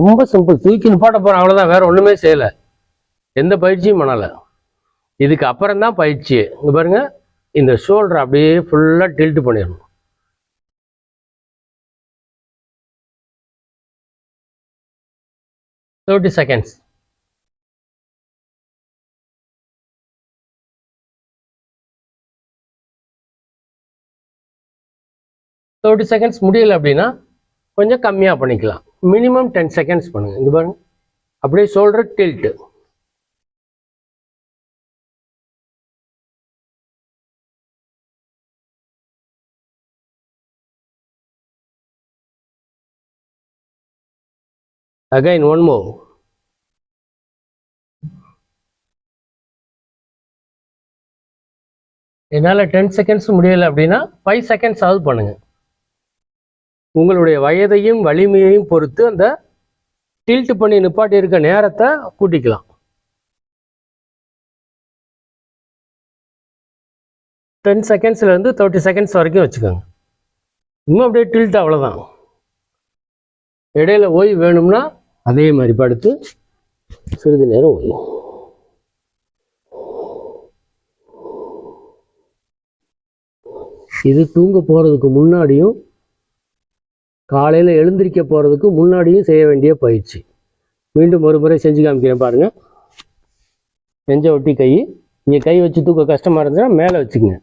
ரொம்ப சிம்பிள் தூக்கி நிப்பாட்ட போகிறோம் அவ்வளோதான் வேற ஒன்றுமே செய்யலை. எந்த பயிற்சியும் பண்ணலை. இதுக்கு அப்புறம் தான் பயிற்சி. இங்கே பாருங்க. இந்த ஷோல்டர் அப்படியே ஃபுல்லாக டில்ட் பண்ணிடணும். தேர்ட்டி செகண்ட்ஸ் தேர்ட்டி செகண்ட்ஸ் முடியல அப்படின்னா கொஞ்சம் கம்மியாக பண்ணிக்கலாம். மினிமம் டென் செகண்ட்ஸ் பண்ணுங்க. இங்க பாருங்க. அப்படியே shoulder tilt again one more. என்னால் டென் செகண்ட்ஸ் முடியலை அப்படின்னா ஃபைவ் செகண்ட்ஸ் ஆகுது பண்ணுங்க. உங்களுடைய வயதையும் வலிமையையும் பொறுத்து அந்த டில்ட் பண்ணி நிப்பாட்டி இருக்க நேரத்தை கூட்டிக்கலாம். டென் செகண்ட்ஸ்லேருந்து தேர்ட்டி செகண்ட்ஸ் வரைக்கும் வச்சுக்கோங்க. இன்னும் அப்படியே டில்ட் அவ்வளோதான் இடையில ஓய்வு வேணும்னா அதே மாதிரி படுத்து சிறிது நேரம் ஓய்வு. இது தூங்க போகிறதுக்கு முன்னாடியும் காலையில் எழுந்திருக்க போகிறதுக்கு முன்னாடியும் செய்ய வேண்டிய பயிற்சி. மீண்டும் ஒரு முறை செஞ்சு காமிக்கிறேன் பாருங்கள் செஞ்ச ஒட்டி கை. இங்கே கை வச்சு தூக்க கஷ்டமாக இருந்துச்சுன்னா மேலே வச்சுக்கோங்க.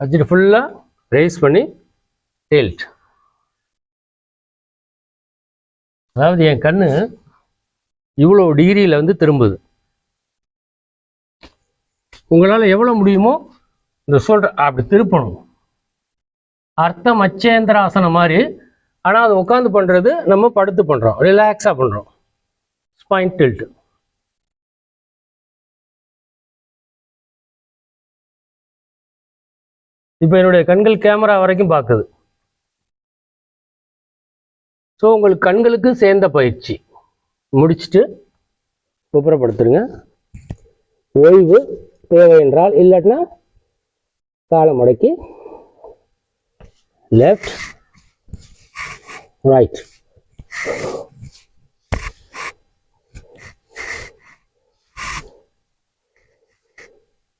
வச்சுட்டு ஃபுல்லாக ரைஸ் பண்ணி டேல்ட் அதாவது என் கண்ணு இவ்வளோ டிகிரியில் வந்து திரும்புது. உங்களால் எவ்வளோ முடியுமோ இந்த சொல்கிற அப்படி திருப்பணும். அர்த்த மச்சேந்திராசனம் மாதிரி ஆனால் அது உட்காந்து பண்ணுறது நம்ம படுத்து பண்ணுறோம் ரிலாக்ஸாக பண்ணுறோம் ஸ்பைன் டில்ட் இப்போ என்னுடைய கண்கள் கேமரா வரைக்கும் பார்க்குது ஸோ உங்களுக்கு கண்களுக்கு சேர்ந்த பயிற்சி. முடிச்சுட்டு குப்புறப்படுத்துருங்க ஓய்வு தேவை என்றால் இல்லாட்டினா காலை முடக்கி லெஃப்ட் ரைட்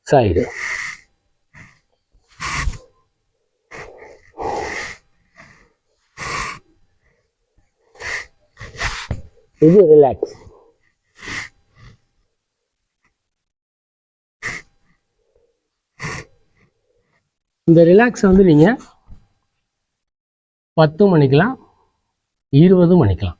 சைடு இது ரிலாக்ஸ் இந்த ரிலாக்ஸை வந்து நீங்கள் பத்து மணிக்கலாம் இருபது மணிக்கலாம்